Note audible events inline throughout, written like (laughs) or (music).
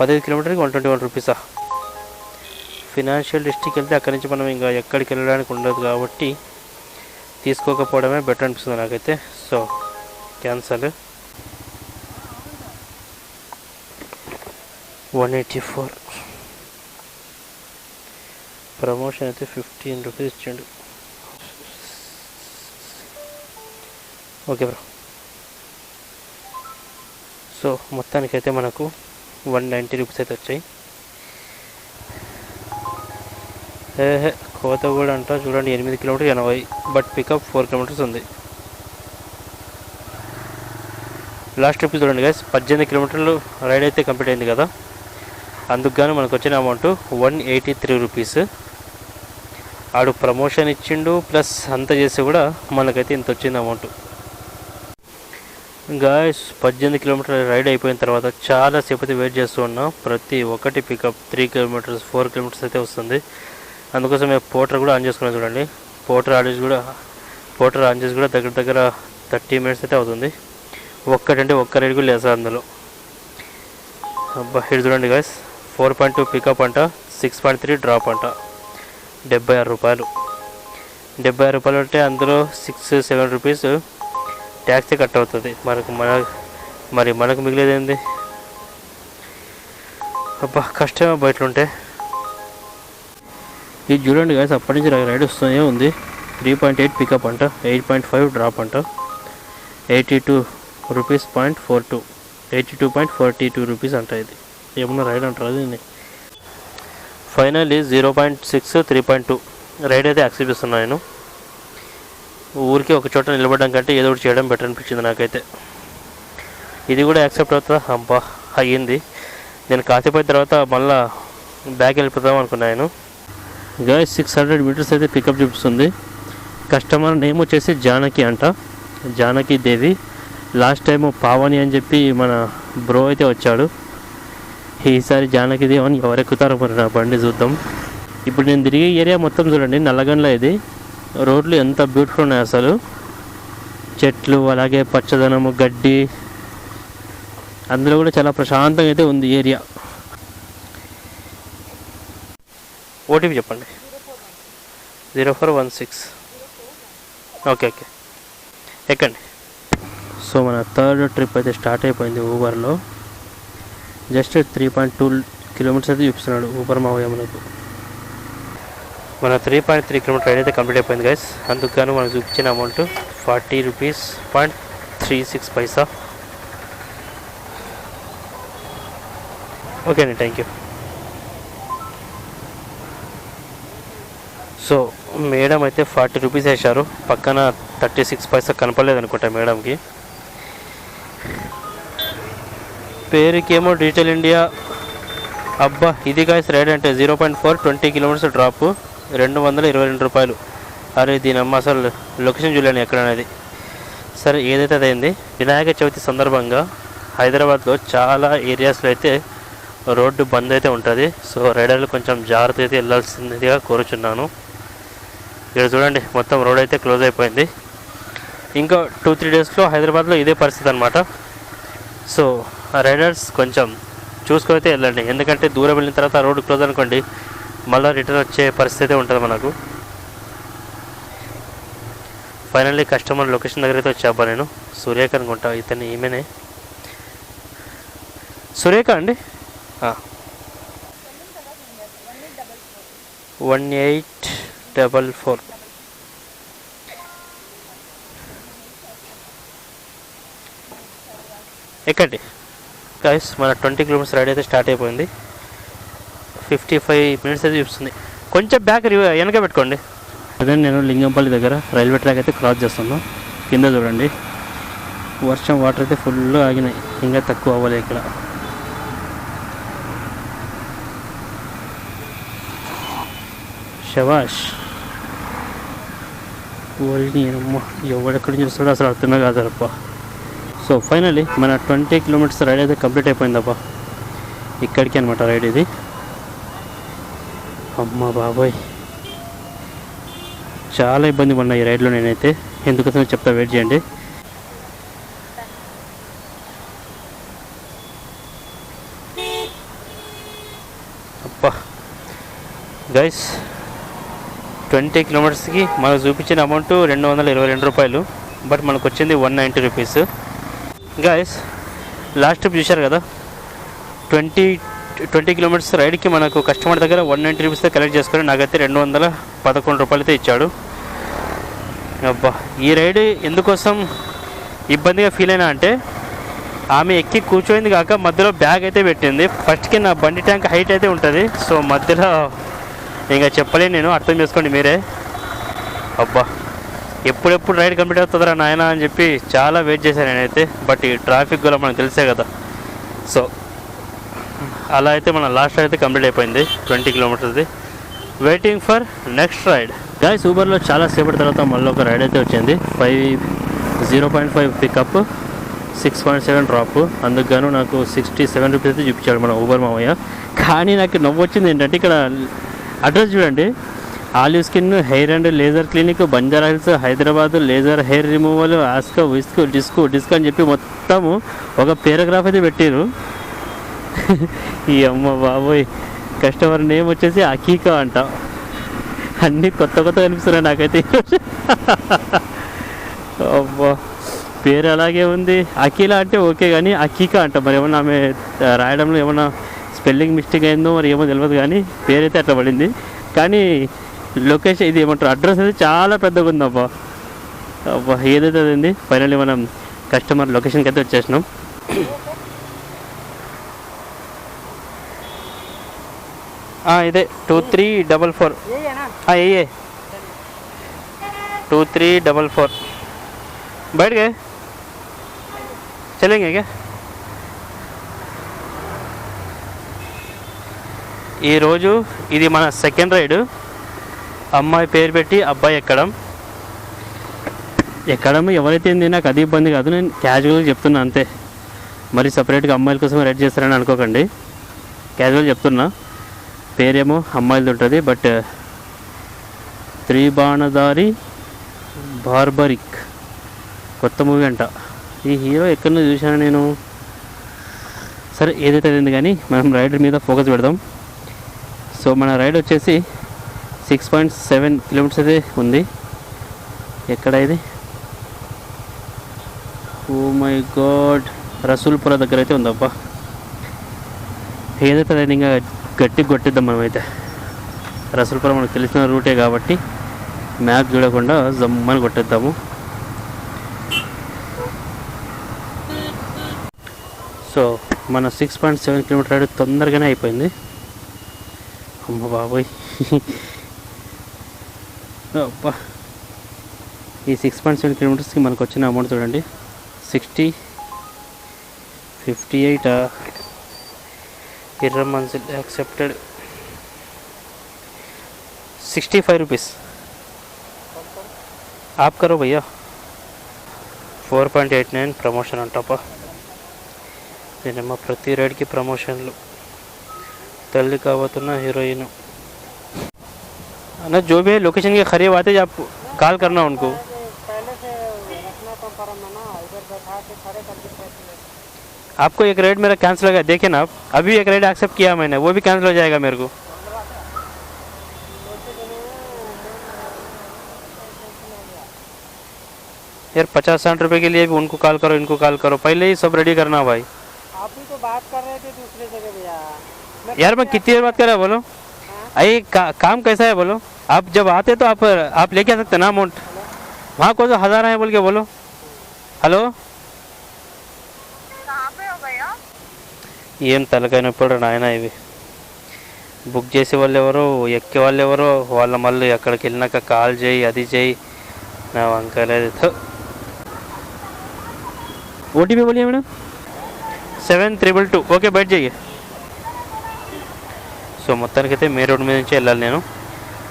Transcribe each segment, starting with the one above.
పదహైదు కిలోమీటర్కి one twenty one రూపీసా? ఫినాన్షియల్ డిస్ట్రిక్ట్ వెళ్తే అక్కడి నుంచి మనం ఇంకా ఎక్కడికి వెళ్ళడానికి ఉండదు కాబట్టి తీసుకోకపోవడమే బెటర్ అనిపిస్తుంది నాకైతే. So cancel. One eighty four. Promotion అయితే ఫిఫ్టీన్ రూపీస్ ఇచ్చిండు. Okay bro. సో మొత్తానికైతే మనకు వన్ నైంటీ రూపీస్ అయితే వచ్చాయి. కోతగూడ అంట చూడండి ఎనిమిది కిలోమీటర్ ఎనభై బట్ పికప్ ఫోర్ కిలోమీటర్స్ ఉంది. లాస్ట్ ట్రిప్ చూడండి గైస్ పద్దెనిమిది కిలోమీటర్లు రైడ్ అయితే కంప్లీట్ అయింది కదా. అందుకు గాను మనకు వచ్చిన amount one eighty three rupees ఆడు ప్రమోషన్ ఇచ్చిండు ప్లస్ అంత చేసి కూడా మనకైతే ఇంత వచ్చింది అమౌంట్ గాయస్ పద్దెనిమిది కిలోమీటర్ల రైడ్ అయిపోయిన తర్వాత చాలా సేపు వెయిట్ చేస్తూ ఉన్నాం. ప్రతి ఒక్కటి pickup three kilometres four kilometres అయితే వస్తుంది. అందుకోసం మేము పోటర్ కూడా ఆన్ చేసుకున్నాం చూడండి. పోటర్ ఆన్ కూడా పోటర్ ఆన్ చేసి కూడా దగ్గర దగ్గర థర్టీ మినిట్స్ అయితే అవుతుంది. ఒక్కటంటే ఒక్క రైడ్ కూడా లేదు సార్ అందులో. అబ్బా ఇది చూడండి guys four point two pickup అంట సిక్స్ పాయింట్ త్రీ డ్రాప్ అంట. డెబ్బై ఆరు రూపాయలు. డెబ్బై ఆరు రూపాయలు అంటే అందులో six seven rupees taxi cut అవుతుంది మనకు మన మరి మనకు మిగిలేదేంది? అబ్బా కష్టమే బయట ఉంటే ఇది చూడండి కానీ అప్పటి నుంచి రైడ్ వస్తూనే ఉంది. త్రీ పాయింట్ ఎయిట్ పికప్ అంట ఎయిట్ పాయింట్ ఫైవ్ డ్రాప్ అంట. Eighty two rupees point four two eighty two point forty two rupees అంట ఇది. ఏమన్నా రైడ్ అంటారు ఫైనల్ ఈ zero point six three point two. Ride అయితే యాక్సెప్ట్ ఇస్తున్నాను నేను. ఊరికి ఒక చోట నిలబడడం కంటే ఏదో ఒకటి చేయడం బెటర్ అనిపించింది నాకైతే. ఇది కూడా యాక్సెప్ట్ అవుతుందా? అబ్బా అయ్యింది. నేను కాసేపు తర్వాత మళ్ళా బ్యాక్ వెళ్ళిపోదాం అనుకున్నాను గాయ సిక్స్ హండ్రెడ్ మీటర్స్ అయితే పికప్ చూపిస్తుంది. కస్టమర్ నేమ్ వచ్చేసి జానకి అంట. జానకి దేవి లాస్ట్ టైం పావని అని చెప్పి మన బ్రో అయితే వచ్చాడు. ఈసారి జానకి దేవి అని ఎవరెక్కుతారో మరి నా బండి చూద్దాం. ఇప్పుడు నేను తిరిగే ఏరియా మొత్తం చూడండి నల్లగండ్ల ఇది. రోడ్లు ఎంత బ్యూటిఫుల్ ఉన్నాయి అసలు. చెట్లు అలాగే పచ్చదనము గడ్డి. అందులో కూడా చాలా ప్రశాంతంగా అయితే ఉంది ఏరియా. ఓటీపీ చెప్పండి. Zero four one six. Okay okay. ఎక్కండి. సో మన థర్డ్ ట్రిప్ అయితే స్టార్ట్ అయిపోయింది ఊబర్లో. Just three point two kilometres అయితే చూపిస్తున్నాడు ఊబర్ మావయ్య మనకు. మన three point three kilometre ride అయితే కంప్లీట్ అయిపోయింది గైస్ అందుకు మనకు చూపించిన amount forty rupees point three six paisa okay అండి థ్యాంక్ యూ సో మేడం అయితే ఫార్టీ రూపీస్ వేశారు. పక్కన థర్టీ సిక్స్ పైసా కనపడలేదు అనుకుంటా మేడంకి పేరుకేమో డిజిటల్ ఇండియా అబ్బా ఇది గాయస్ రైడ్ అంటే zero point four twenty kilometres drop రెండు వందల ఇరవై రెండు రూపాయలు. అరే దీని అమ్మ అసలు లొకేషన్ చూడలేను ఎక్కడ అనేది సరే ఏదైతే అదైంది వినాయక చవితి సందర్భంగా హైదరాబాద్లో చాలా ఏరియాస్లో అయితే రోడ్డు బంద్ అయితే ఉంటుంది. సో రైడర్లు కొంచెం జాగ్రత్త అయితే వెళ్ళాల్సిందిగా కోరుచున్నాను. ఇక్కడ చూడండి మొత్తం రోడ్ అయితే క్లోజ్ అయిపోయింది. ఇంకా టూ త్రీ డేస్లో హైదరాబాద్లో ఇదే పరిస్థితి అనమాట సో రైడర్స్ కొంచెం చూసుకొని అయితే వెళ్ళండి. ఎందుకంటే దూరం వెళ్ళిన తర్వాత రోడ్డు క్లోజ్ అనుకోండి మళ్ళీ రిటర్న్ వచ్చే పరిస్థితి ఉంటుంది మనకు. ఫైనల్లీ కస్టమర్ లొకేషన్ దగ్గర అయితే వచ్చాబా నేను. సూర్యక అనుకుంటా ఇతను ఈమెనే. సురేఖ అండి? One eight double four. ఎక్కండి. గైస్ మన ట్వంటీ కిలోమీటర్స్ రైడ్ అయితే స్టార్ట్ అయిపోయింది. ఫిఫ్టీ ఫైవ్ మినిట్స్ అయితే చూపిస్తుంది. కొంచెం బ్యాక్ వెనక పెట్టుకోండి. అదే నేను లింగంపల్లి దగ్గర రైల్వే ట్రాక్ అయితే క్రాస్ చేస్తున్నాను కింద చూడండి. వర్షం వాటర్ అయితే ఫుల్ ఆగినాయి. ఇంకా తక్కువ అవ్వలేదు ఇక్కడ. శవాష్ ఓల్ని అమ్మ ఎవడెక్కడి నుంచి వస్తాడో అసలు అర్థమే కాదప్ప సో ఫైనలీ మన ట్వంటీ కిలోమీటర్స్ రైడ్ అయితే కంప్లీట్ అయిపోయిందప్ప. ఇక్కడికి అనమాట రైడ్ ఇది. అమ్మ బాబోయ్. చాలా ఇబ్బంది పడినా ఈ రైడ్లో నేనైతే. ఎందుకోసం చెప్తా వెయిట్ చేయండి. అబ్బా. గైస్ ట్వంటీ కిలోమీటర్స్కి మనకు చూపించిన అమౌంట్ రెండు వందల ఇరవై రెండు రూపాయలు. బట్ మనకు వచ్చింది one ninety rupees. Guys last trip చూశారు కదా? ట్వంటీ ట్వంటీ కిలోమీటర్స్ రైడ్కి మనకు కస్టమర్ దగ్గర వన్ నైంటీ రూపీస్తో కలెక్ట్ చేసుకొని నాకైతే రెండు వందల పదకొండు రూపాయలతో ఇచ్చాడు. అబ్బా ఈ రైడ్ ఎందుకోసం ఇబ్బందిగా ఫీల్ అయినా అంటే ఆమె ఎక్కి కూర్చోయింది కాక మధ్యలో బ్యాగ్ అయితే పెట్టింది. ఫస్ట్కి నా బండి ట్యాంక్ హైట్ అయితే ఉంటుంది. సో మధ్యలో ఇంకా చెప్పలేను నేను అర్థం చేసుకోండి మీరే. అబ్బా ఎప్పుడెప్పుడు రైడ్ కంప్లీట్ అవుతుందిరా నాయన అని చెప్పి చాలా వెయిట్ చేశాను నేనైతే. బట్ ఈ ట్రాఫిక్ కూడా మనకు తెలిసే కదా. సో అలా అయితే మన లాస్ట్ అయితే కంప్లీట్ అయిపోయింది twenty కిలోమీటర్స్ది waiting for next ride guys ఊబర్లో చాలా సేపటి తర్వాత మళ్ళీ ఒక రైడ్ అయితే వచ్చింది. Five zero point five pickup six point seven drop అందుకు గాను నాకు సిక్స్టీ సెవెన్ రూపీస్ అయితే చూపించాడు మన ఊబర్ మామయ్య. కానీ నాకు నవ్వు వచ్చింది ఏంటంటే ఇక్కడ అడ్రస్ చూడండి. Olive skin hair and laser clinic Banjara Hills Hyderabad laser hair removal ఆస్కో విస్క్ డిస్కో డిస్క్ అని చెప్పి మొత్తము ఒక పేరాగ్రాఫ్ అయితే పెట్టారు ఈ అమ్మ బాబోయ్ కస్టమర్ నేమ్ వచ్చేసి అకీకా అంట. అన్నీ కొత్త కొత్త కనిపిస్తున్నాయి నాకైతే. అబ్బా పేరు అలాగే ఉంది. అఖిల అంటే ఓకే కానీ అకీకా అంట. మరి ఏమన్నా ఆమె రాయడంలో ఏమన్నా స్పెల్లింగ్ మిస్టేక్ అయిందో మరి ఏమో తెలియదు కానీ పేరైతే అట్లా పడింది. కానీ లొకేషన్ ఇది ఏమంటారు అడ్రస్ అయితే చాలా పెద్దగా ఉంది అబ్బా. అబ్బా ఏదైతే అదండి ఫైనల్లీ మనం కస్టమర్ లొకేషన్కి అయితే వచ్చేసినాం. ఇదే టూ త్రీ డబల్ ఫోర్ यही है ना ये टू थ्री डबल फोर बैठ गए चलेंगे क्या ఈరోజు ఇది మన సెకండ్ రైడ్ అమ్మాయి పేరు పెట్టి అబ్బాయి ఎక్కడం ఎక్కడం ఎవరైతే ఏంది నాకు అది ఇబ్బంది కాదు నేను క్యాజువల్గా చెప్తున్నా అంతే మరి సపరేట్గా అమ్మాయిల కోసం రెడీ చేస్తారని అనుకోకండి క్యాజువల్ చెప్తున్నా పేరేమో అమ్మాయిలది ఉంటుంది బట్ uh, త్రిబాణదారి బార్బరిక్. కొత్త మూవీ అంట. ఈ హీరో ఎక్కడో చూశాను నేను. సరే ఏదైతే అయింది కానీ మనం రైడర్ మీద ఫోకస్ పెడదాం. సో మన రైడ్ వచ్చేసి సిక్స్ పాయింట్ సెవెన్ కిలోమీటర్స్ అయితే ఉంది. ఎక్కడ ఇది? ఓ మై గాడ్ రసూల్పుర దగ్గర అయితే ఉందబ్బా. ఏదైతే రైడింగ్ ఇంకా గట్టి కొట్టిద్దాం మనమైతే. రసూల్పురం మనకు తెలిసిన రూటే కాబట్టి మ్యాప్ చూడకుండా జమ్మని కొట్టేద్దాము. సో మన six point seven kilometre ride తొందరగానే అయిపోయింది. అమ్మ బాబోయ్. అబ్బా. ఈ సిక్స్ పాయింట్ సెవెన్ కిలోమీటర్స్కి మనకు వచ్చిన అమౌంట్ చూడండి. సిక్స్టీ ఫిఫ్టీ ఎయిట్ ఇరవై months accepted sixty five rupees आप करो भैया four point eight nine promotion అంటప్ప నేనేమో ప్రతి రైడ్కి ప్రమోషన్లు తల్లి కాబోతున్న హీరోయిన్ ना जो भी है लोकेशन के करीब आते ही आप कॉल करना उनको पहले से रखना कंफर्म है ना इधर बैठा के खड़े करके पैसे ले आपको एक राइड मेरा कैंसिल हो गया। देखे ना आप। अभी एक राइड एक्सेप्ट किया मैंने वो भी कैंसिल हो जाएगा मेरे को। यार पचास साठ रुपए के लिए भी उनको कॉल करो इनको कॉल करो। पहले ही सब रेडी करना भाई। आप ही तो बात कर रहे थे दूसरे जगह भैया। यार मैं कितनी देर बात कर रहा हूँ बोलो। अरे का, काम कैसा है बोलो। आप जब आते तो आप आप लेके आ सकते ना अमाउंट वहाँ को तो हज़ार है बोल के बोलो। हेलो? ఏం తలకైనప్పుడు నాయన ఇవి. బుక్ చేసే వాళ్ళు ఎవరో ఎక్కే వాళ్ళు ఎవరో వాళ్ళ మళ్ళీ అక్కడికి వెళ్ళినాక కాల్ చేయి అది చేయి. నా వంకలేదు OTP Boliya madam? Seven triple two. Okay బయట చెయ్యి. సో మొత్తానికి అయితే మే రోడ్ మీద నుంచి వెళ్ళాలి నేను.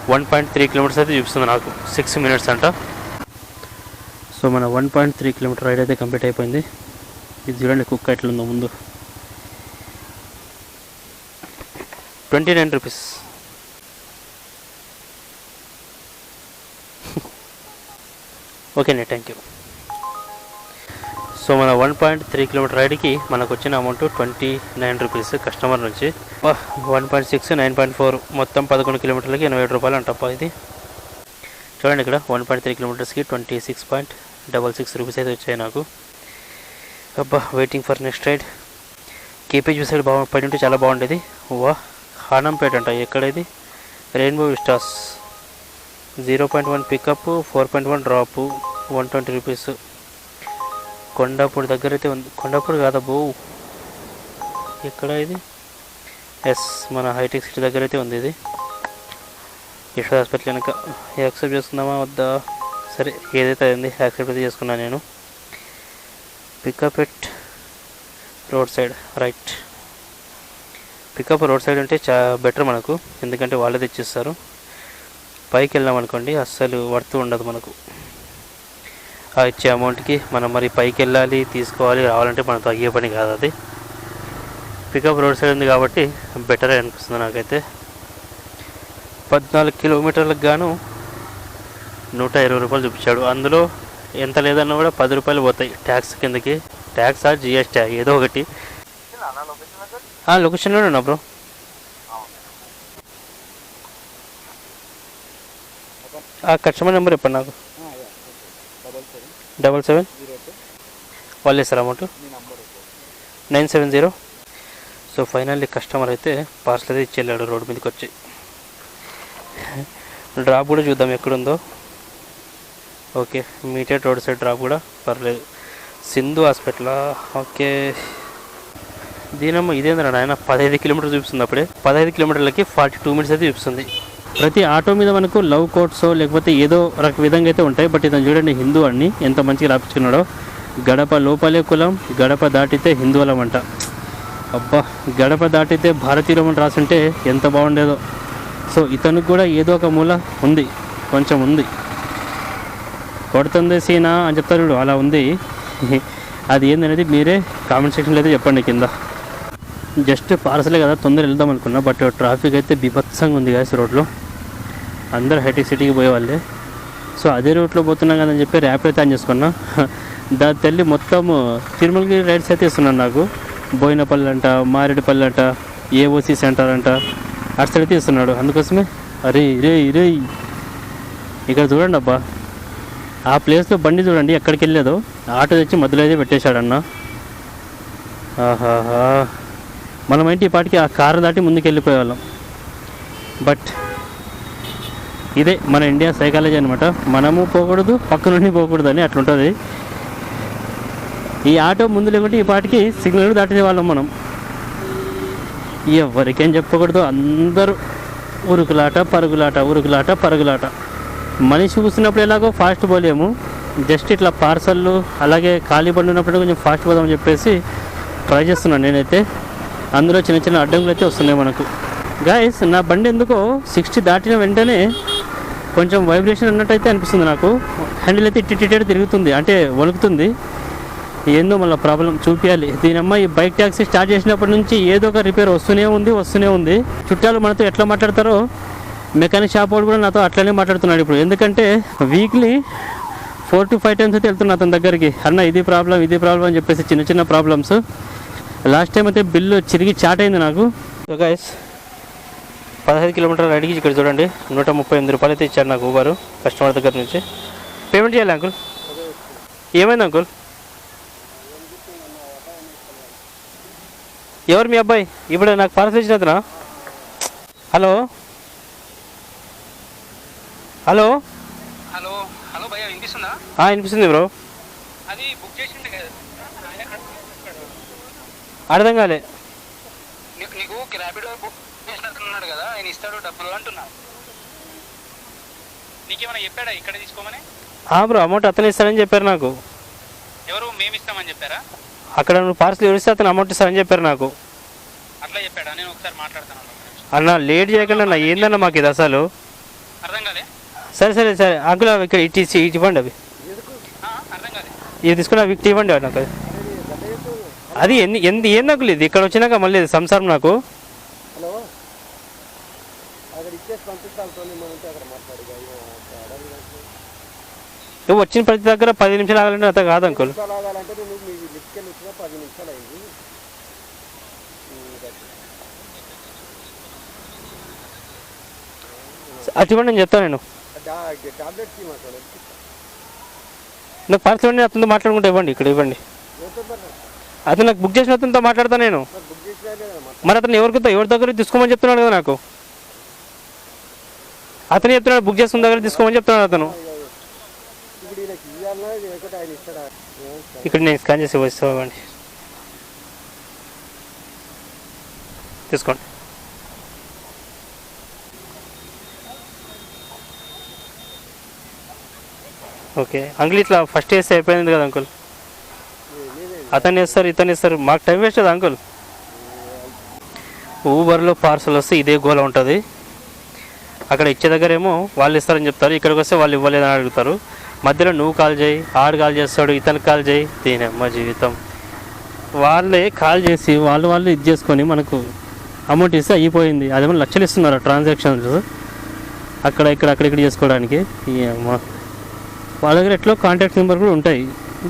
వన్ పాయింట్ త్రీ కిలోమీటర్స్ అయితే చూపిస్తుంది నాకు. సిక్స్ మినిట్స్ అంట. సో మన one point three kilometre ride అయితే కంప్లీట్ అయిపోయింది. ఇది చూడండి కుక్క ఎట్లుందో ముందు. Twenty nine rupees. ఓకేనే thank you. So మన వన్ పాయింట్ త్రీ కిలోమీటర్ రైడ్కి మనకు వచ్చిన amount twenty nine rupees customer నుంచి. One point six nine point four మొత్తం పదకొండు కిలోమీటర్లకి ఎనభై ఏడు రూపాయలు అంటప్ప ఇది. చూడండి ఇక్కడ one point three కిలోమీటర్స్కి twenty six point double six rupees అయితే వచ్చాయి నాకు. అబ్బా waiting for next ride KPG side బాగా పడి ఉంటే చాలా బాగుండేది. వా హానంపేట అంట. ఎక్కడ ఇది Rainbow Vistas. Zero point one pickup four point one drop one twenty rupees Kondapudi దగ్గర అయితే ఉంది. కొండాపూడి కాదబ్బో. బో ఎక్కడ ఇది ఎస్ మన హైటెక్ సిటీ దగ్గర అయితే ఉంది ఇది. యశోద హాస్పిటల్ వెనక. యాక్సెప్ట్ చేసుకుందామా వద్దా? సరే ఏదైతే అయింది యాక్సెప్ట్ అయితే చేసుకున్నాను నేను. Pickup at road side right pickup road side ఉంటే చా బెటర్ మనకు ఎందుకంటే వాళ్ళే తెచ్చిస్తారు. పైకి వెళ్ళాం అనుకోండి అస్సలు వర్త్ ఉండదు మనకు. ఆ ఇచ్చే అమౌంట్కి మనం మరి పైకి వెళ్ళాలి తీసుకోవాలి రావాలంటే మనకు తగ్గే పని కాదు అది. పికప్ రోడ్ సైడ్ ఉంది కాబట్టి బెటర్ అనిపిస్తుంది నాకైతే. పద్నాలుగు కిలోమీటర్లకు గాను నూట ఇరవై రూపాయలు చూపించాడు. అందులో ఎంత లేదన్నా కూడా పది రూపాయలు పోతాయి. ట్యాక్స్ కిందకి. ట్యాక్స్ ఆ జిఎస్టీ ఏదో ఒకటి. లొకేషన్లోనే ఉన్నా బ్రో ఆ కస్టమర్ నెంబర్ చెప్పండి నాకు. డబల్ సెవెన్ డబల్ సెవెన్ వాళ్ళు ఇస్తారు amount nine seven zero so finally customer అయితే పార్సల్ అయితే ఇచ్చేళ్ళాడు రోడ్ మీదకి వచ్చి. డ్రాప్ కూడా చూద్దాం ఎక్కడుందో. ఓకే మీటెడ్ రోడ్ సైడ్ డ్రాప్ కూడా పర్లేదు. సింధు హాస్పిటలా ఓకే దీనమ్మ ఇదేంద్రా నాయన పదహైదు కిలోమీటర్లు చూపిస్తుంది అప్పుడే. పదహైదు కిలోమీటర్లకి ఫార్టీ టూ మినిట్స్ అయితే చూపిస్తుంది. ప్రతి ఆటో మీద మనకు లవ్ కోట్స్ లేకపోతే ఏదో రక విధంగా అయితే ఉంటాయి. బట్ ఇతను చూడండి హిందూ అన్ని ఎంత మంచిగా రాపించుకున్నాడో. గడప లోపలే కులం గడప దాటితే హిందువులం అంట. అబ్బా గడప దాటితే భారతీయులం అని రాసుంటే ఎంత బాగుండేదో. సో ఇతనికి కూడా ఏదో ఒక మూల ఉంది. కొంచెం ఉంది. కొడుతుంది సీనా అని చెప్తారు అలా ఉంది. (laughs) అది ఏందనేది మీరే కామెంట్ సెక్షన్లో అయితే చెప్పండి కింద. జస్ట్ పార్సలే కదా తొందర వెళ్దాం అనుకున్నా బట్ ట్రాఫిక్ అయితే బీభత్సంగా ఉంది కదా రోడ్లో. అందరు హైటెక్ సిటీకి పోయేవాళ్ళే. సో అదే రూట్లో పోతున్నాం కదని చెప్పి ర్యాప్ అయితే ఆన్ చేసుకున్నా. (laughs) దాని తల్లి మొత్తము తిరుమలగిరి రైడ్స్ అయితే ఇస్తున్నాను నాకు. బోయినపల్లి అంట మారేడుపల్లి అంట ఏఓసి సెంటర్ అంట అటు సైడ్ అయితే ఇస్తున్నాడు. అందుకోసమే అరే ఇరే ఇరే. ఇక్కడ చూడండి అబ్బా. ఆ ప్లేస్లో బండి చూడండి ఎక్కడికి వెళ్ళేదో. ఆటో తెచ్చి మధ్యలో అయితే పెట్టేశాడన్న ఆహాహా. మనమైతే ఇంటి పాటికి ఆ కారు దాటి ముందుకెళ్ళిపోయేవాళ్ళం. బట్ ఇదే మన ఇండియా సైకాలజీ అనమాట మనము పోకూడదు పక్క నుండి పోకూడదు అని అట్లుంటుంది. ఈ ఆటో ముందు లేకుంటే ఈ పాటికి సిగ్నల్ దాటిన వాళ్ళం మనం. ఎవరికేం చెప్పకూడదు అందరూ ఉరుకులాట పరుగులాట ఉరుకులాట పరుగులాట. మనిషి కూర్చున్నప్పుడు ఎలాగో ఫాస్ట్ పోలేము. జస్ట్ ఇట్లా పార్సల్లు అలాగే ఖాళీ బండి ఉన్నప్పుడు కొంచెం ఫాస్ట్ పోదామని చెప్పేసి ట్రై చేస్తున్నాను నేనైతే. అందులో చిన్న చిన్న అడ్డంకులు అయితే వస్తున్నాయి మనకు. గాయస్ నా బండి ఎందుకో సిక్స్టీ దాటిన వెంటనే కొంచెం వైబ్రేషన్ అన్నట్టయితే అనిపిస్తుంది నాకు. హ్యాండిల్ అయితే ఇట్టి తిరుగుతుంది అంటే వణుకుతుంది. ఏందో మళ్ళీ ప్రాబ్లం చూపించాలి దీని అమ్మ ఈ బైక్ ట్యాక్సీ స్టార్ట్ చేసినప్పటి నుంచి ఏదో ఒక రిపేర్ వస్తూనే ఉంది వస్తూనే ఉంది. చుట్టాలు మనతో ఎట్లా మాట్లాడతారో మెకానిక్ షాప్ వాడు కూడా నాతో అట్లనే మాట్లాడుతున్నాడు ఇప్పుడు. ఎందుకంటే weekly four to five times అయితే వెళ్తున్నా అతని దగ్గరికి. అన్న ఇది ప్రాబ్లం ఇది ప్రాబ్లం అని చెప్పేసి చిన్న చిన్న ప్రాబ్లమ్స్ లాస్ట్ టైం అయితే బిల్లు చిరిగి చాట్ అయింది నాకు. గైస్ పదహైదు కిలోమీటర్లు అడిగి ఇక్కడ చూడండి నూట ముప్పై ఎనిమిది రూపాయలు అయితే ఇచ్చాడు నాకు ఊబరు కస్టమర్ దగ్గర నుంచి. పేమెంట్ చేయాలి అంకుల్ ఏమైంది అంకుల్ ఎవరు మీ అబ్బాయి? ఇప్పుడు నాకు పార్సల్ ఇచ్చిన అతనా? హలో హలో హలో హలో భయ్య వినిపిస్తుందా? ఆ, వినిపిస్తుంది బ్రో అది బుక్ చేసిండే కదా? అర్థం కాలే. నీకు నీకు ర్యాపిడో బుక్ చేసినట్టున్నాడు కదా ఆయన ఇస్తాడు డబ్బులు అంటున్నా నీకేమైనా చెప్పాడా ఇక్కడ తీసుకోమని? ఆ బ్రో అమౌంట్ అతను ఇస్తానని చెప్పారు నాకు. ఎవరు? మేము ఇస్తామని చెప్పారా? అక్కడ నువ్వు పార్సల్ ఎవరిస్తే అతను అమౌంట్ ఇస్తానని చెప్పారు నాకు. అట్లా చెప్పాడా? నేను ఒకసారి మాట్లాడతాను అన్న లేట్ చేయకుండా అన్న ఏందన్న మాకు ఇది అసలు? అర్థం కాలే? సరే సరే సరే అంకుల్ ఇక్కడ ఇటు ఇచ్చి- ఇటు ఇవ్వండి అవి. ఆ, అర్థం కాలే. ఇవి తీసుకుని అవి ఇటు ఇవ్వండి నాకు అది. ఎన్ని ఎందు ఏంది అంకుల్ ఇది? ఇక్కడ వచ్చినాక మళ్ళీ సంసారం నాకు. హలో? అక్కడ ఇచ్చేసి పంపిస్తాను తోని మనం ఉంటే అక్కడ మాట్లాడి నువ్వు వచ్చిన ప్రతి దగ్గర పది నిమిషాలు ఆగాలంటే అంత కాదు అంకుల్. ఆగాలంటే మీ వచ్చిన పది నిమిషాలు అయింది. అది ఇవ్వండి నేను చెప్తాను నేను. నాకు పార్సల్ ఇవ్వండి అతనితో మాట్లాడుకుంటే ఇవ్వండి ఇక్కడ ఇవ్వండి. అతను నాకు బుక్ చేసిన అతనితో మాట్లాడతాను నేను. మరి అతను ఎవరికి ఎవరి దగ్గర తీసుకోమని చెప్తున్నాడు కదా నాకు? అతను చెప్తున్నాడు బుక్ చేసుకున్న దగ్గర తీసుకోమని చెప్తున్నాడు అతను. ఇక్కడ నేను స్కాన్ చేసి ఇవ్వండి తీసుకోండి. ఓకే. అంకుల్ ఇట్లా ఫస్ట్ వేస్తే అయిపోయింది కదా అంకుల్? అతను వేస్తారు ఇతను వేస్తారు మాకు టైం వేస్ట్ కదా అంకుల్. ఊబర్లో పార్సల్ వస్తే ఇదే గోల ఉంటుంది. అక్కడ ఇచ్చే దగ్గరేమో వాళ్ళు ఇస్తారని చెప్తారు. ఇక్కడికి వస్తే వాళ్ళు ఇవ్వలేదని అడుగుతారు. మధ్యలో నువ్వు కాల్ చేయి ఆడు కాల్ చేస్తాడు ఇతను కాల్ చేయి. దీనమ్మ జీవితం. వాళ్ళే కాల్ చేసి వాళ్ళు వాళ్ళు ఇది చేసుకొని మనకు అమౌంట్ ఇస్తే అయిపోయింది. అదేమో లక్షలు ఇస్తున్నారు ట్రాన్సాక్షన్స్. అక్కడ ఇక్కడ అక్కడ ఇక్కడ చేసుకోవడానికి. ఈ అమ్మ. వాళ్ళ దగ్గర ఎట్లో కాంటాక్ట్ నెంబర్ కూడా ఉంటాయి.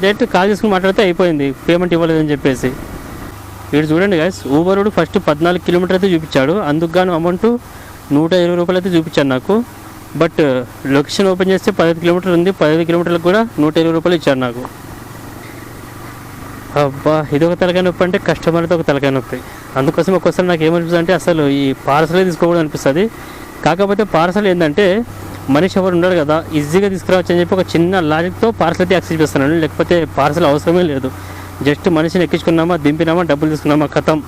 డైరెక్ట్ కాల్ చేసుకుని మాట్లాడితే అయిపోయింది. పేమెంట్ ఇవ్వలేదని చెప్పేసి. వీడు చూడండి గాయస్ ఊబరుడు ఫస్ట్ పద్నాలుగు కిలోమీటర్ అయితే చూపించాడు. అందుకు గాను అమౌంట్ నూట ఇరవై రూపాయలు అయితే చూపించాడు నాకు. బట్ లొకేషన్ ఓపెన్ చేస్తే పదిహేను కిలోమీటర్లు ఉంది. పదిహేను కిలోమీటర్లకు కూడా నూట ఇరవై రూపాయలు ఇచ్చారు నాకు. అబ్బా ఇది ఒక తలకాయ నొప్పి అంటే కస్టమర్తో ఒక తలకాయ నొప్పి. అందుకోసం ఒక్కోసారి నాకు ఏమనిపిస్తుంది అంటే అసలు ఈ పార్సలే తీసుకోకూడదు అనిపిస్తుంది. కాకపోతే పార్సల్ ఏంటంటే మనిషి ఎవరు ఉండరు కదా ఈజీగా తీసుకురావచ్చు అని చెప్పి ఒక చిన్న లాజిక్తో పార్సల్ అయితే యాక్సెప్ట్ చేస్తున్నాను లేకపోతే పార్సల్ అవసరమే లేదు. జస్ట్ మనిషిని ఎక్కించుకున్నామా దింపినామా డబ్బులు తీసుకున్నామా కథం.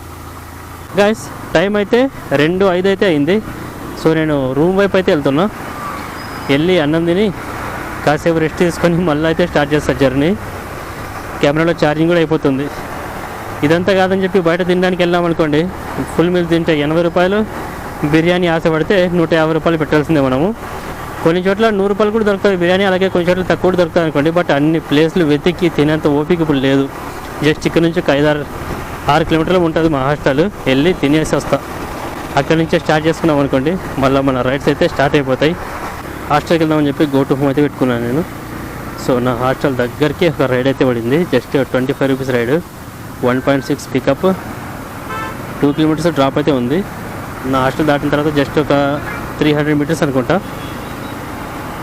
గాయస్ టైం అయితే రెండు ఐదు అయితే అయింది. సో నేను రూమ్ వైపు అయితే వెళ్తున్నా. వెళ్ళి అన్నం తిని కాసేపు రెస్ట్ తీసుకొని మళ్ళీ అయితే స్టార్ట్ చేస్తాను జర్నీ కెమెరాలో ఛార్జింగ్ కూడా అయిపోతుంది. ఇదంతా కాదని చెప్పి బయట తినడానికి వెళ్ళామనుకోండి ఫుల్ మీల్ తింటే ఎనభై రూపాయలు. బిర్యానీ ఆశపడితే నూట యాభై రూపాయలు పెట్టాల్సిందే మనము. కొన్ని చోట్ల నూరు రూపాయలు కూడా దొరుకుతుంది బిర్యానీ అలాగే కొన్ని చోట్ల తక్కువ కూడా దొరుకుతుంది అనుకోండి. బట్ అన్ని ప్లేస్లు వెతికి తినేంత ఓపిక ఇప్పుడు లేదు. జస్ట్ ఇక్కడ నుంచి ఒక ఐదారు ఆరు కిలోమీటర్లు ఉంటుంది మా హాస్టల్. వెళ్ళి తినేసి వస్తా. అక్కడి నుంచే స్టార్ట్ చేసుకున్నాం అనుకోండి. మళ్ళీ మన రైడ్స్ అయితే స్టార్ట్ అయిపోతాయి. హాస్టల్కి వెళ్దామని చెప్పి గో టు హోమ్ అయితే పెట్టుకున్నాను నేను. సో నా హాస్టల్ దగ్గరికి ఒక రైడ్ అయితే పడింది. Just twenty five rupees ride one point six pickup two kilometres drop అయితే ఉంది. నా హాస్టల్ దాటిన తర్వాత జస్ట్ ఒక త్రీ హండ్రెడ్ మీటర్స్ అనుకుంటా.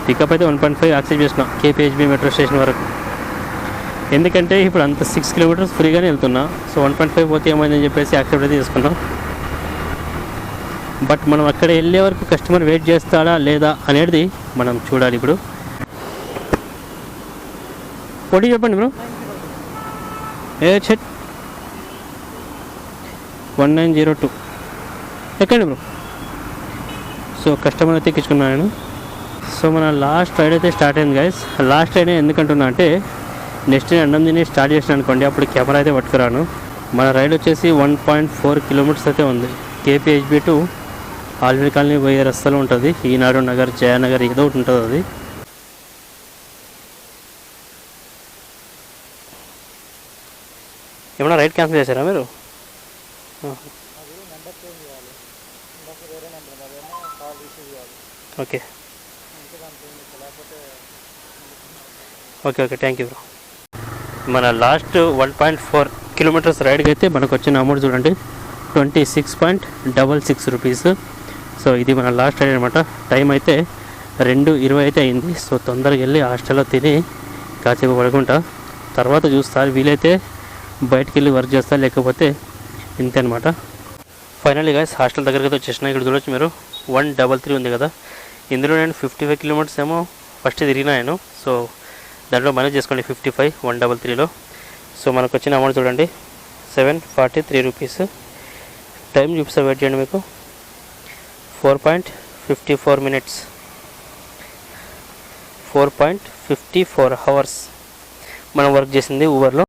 పికప్ అయితే వన్ పాయింట్ ఫైవ్ యాక్సెప్ట్ చేసిన కేపీహెచ్బి మెట్రో స్టేషన్ వరకు. ఎందుకంటే ఇప్పుడు అంత సిక్స్ కిలోమీటర్స్ ఫ్రీగానే వెళ్తున్నా. సో వన్ పాయింట్ ఫైవ్ పోతే ఏమైందని చెప్పేసి యాక్సెప్ట్ అయితే చేసుకున్నాం. బట్ మనం అక్కడ వెళ్ళే వరకు కస్టమర్ వెయిట్ చేస్తాడా లేదా అనేది మనం చూడాలి ఇప్పుడు. పొడి చెప్పండి బ్రో ఏ చెట్ వన్ నైన్ జీరో టూ ఎక్కండి బ్రో సో కస్టమర్ అయితే ఎక్కించుకున్నాను నేను. సో మన లాస్ట్ రైడ్ అయితే స్టార్ట్ అయింది గైస్ లాస్ట్ రైడ్ ఎందుకంటున్నా అంటే నెక్స్ట్ నేను అన్నం తిని స్టార్ట్ చేసిన అనుకోండి అప్పుడు కెమెరా అయితే పట్టుకురాను. మన రైడ్ వచ్చేసి వన్ పాయింట్ ఫోర్ కిలోమీటర్స్ అయితే ఉంది. కేపీహెచ్బి టు ఆల్వీ కాలనీ పోయే రస్తాలో ఉంటుంది. ఈనాడు నగర్ జయనగర్ ఏదో ఒకటి ఉంటుంది అది. ఏమన్నా రైడ్ క్యాన్సిల్ చేశారా మీరు? Okay. Okay okay thank you bro మన last one point four kilometres రైడ్కి అయితే మనకు వచ్చిన అమౌంట్ చూడండి. Twenty six point double six rupees so ఇది మన లాస్ట్ రైడ్ అనమాట టైం అయితే రెండు ఇరవై అయితే అయింది. సో తొందరగా వెళ్ళి హాస్టల్లో తిని కాసేపు పడుకుంటా. తర్వాత చూస్తారు వీలైతే బయటికి వెళ్ళి వర్క్ చేస్తా లేకపోతే ఇంతే అనమాట ఫైనల్లీ గాయస్ హాస్టల్ దగ్గరికి అయితే వచ్చేసిన. ఇక్కడ చూడొచ్చు మీరు. వన్ డబల్ త్రీ ఉంది కదా. ఇందులో నేను ఫిఫ్టీ ఫైవ్ కిలోమీటర్స్ ఏమో ఫస్ట్ తిరిగినా నేను. సో దాంట్లో మేనేజ్ చేసుకోండి ఫిఫ్టీ ఫైవ్ వన్ డబల్ త్రీలో. సో మనకు వచ్చిన అమౌంట్ చూడండి. Seven forty three rupees. Time చూపిస్తా వెయిట్ చేయండి మీకు. Four point fifty four minutes. Four point fifty four hours. మనం వర్క్ చేసింది ఊబర్లో